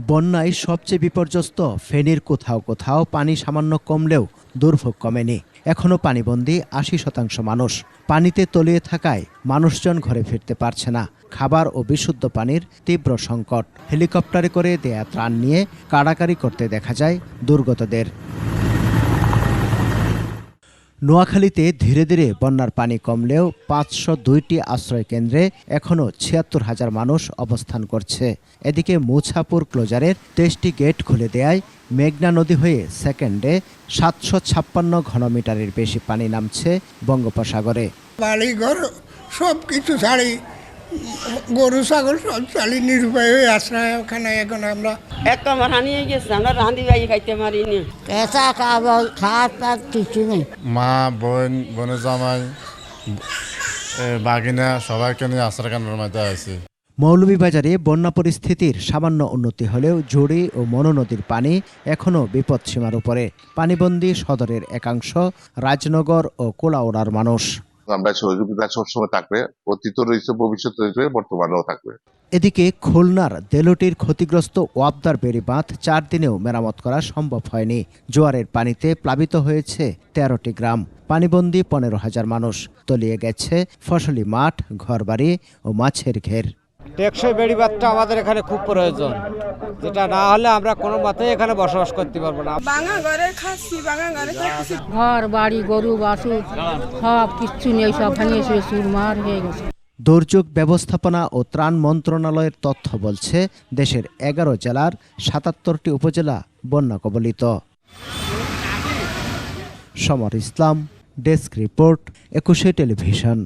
বন্যায় সবচেয়ে বিপর্যস্ত, ফেনীর কোথাও কোথাও পানি সামান্য কমলেও দুর্ভোগ কমেনি। এখনও পানিবন্দি আশি শতাংশ মানুষ। পানিতে তলিয়ে থাকায় মানুষজন ঘরে ফিরতে পারছে না। খাবার ও বিশুদ্ধ পানির তীব্র সংকট। হেলিকপ্টারে করে দেয়া ত্রাণ নিয়ে কাড়াকাড়ি করতে দেখা যায় দুর্গতদের। নোয়াখালীতে ধীরে ধীরে বন্যার পানি কমলেও পাঁচশো দুইটি আশ্রয়কেন্দ্রে এখনও ছিয়াত্তর হাজার মানুষ অবস্থান করছে। এদিকে মুছাপুর ক্লোজারের তেইশটি গেট খুলে দেয়ায় মেঘনা নদী হয়ে সেকেন্ডে সাতশো ছাপ্পান্ন ঘনমিটারের বেশি পানি নামছে বঙ্গোপসাগরে। বাড়িঘর সব কিছু ছাড়ি গরু ছাগল সব ছাড়ি নিরুপায় হয়ে আশ্রয় ওখানে এখন আমরা। এক কামার হানিয়ে গেছে আমরা রাঁধি বাই খাইতে পারিনি। কেঁচা খাবার খাওয়ার তার কিছু নেই। মা বোন বোনের জামাই বাগিনা সবাইকে নিয়ে আশ্রয় কেন্দ্রের মধ্যে আছি মৌলভীবাজারে বন্যা পরিস্থিতির সামান্য উন্নতি হলেও জুড়ি ও মনো নদীর পানি এখনও বিপদসীমার উপরে। পানিবন্দী সদরের একাংশ রাজনগর ও কোলাউড়ার মানুষ। আমরা সহযোগিতা সবসময় থাকবে, অতীত রয়েছে, ভবিষ্যৎ রয়েছে, বর্তমানেও থাকবে। এদিকে খুলনার দেলোটির ক্ষতিগ্রস্ত ওয়াবদার বেড়ি বাঁধ চার দিনেও মেরামত করা সম্ভব হয়নি। জোয়ারের পানিতে প্লাবিত হয়েছে তেরোটি গ্রাম। পানিবন্দী পনেরো হাজার মানুষ। তলিয়ে গেছে ফসলি মাঠ, ঘরবাড়ি ও মাছের ঘের। টেকসই বেড়িবাঁধটা আমাদের এখানে খুব প্রয়োজন। যেটা না হলে আমরা কোনো মতেই এখানে বসবাস করতে পারব না। ঘরে বাড়ি গরু বাছুর সব কিচ্ছু নেই সব ভাঙিয়ে শুয়ে সুরমার হয়ে গেছে। দুর্যোগ ব্যবস্থাপনা ও ত্রাণ মন্ত্রণালয়ের তথ্য বলছে দেশের এগারো জেলার সাতাত্তরটি উপজেলা বন্যা কবলিত। Samar Islam desk report Ekushey television.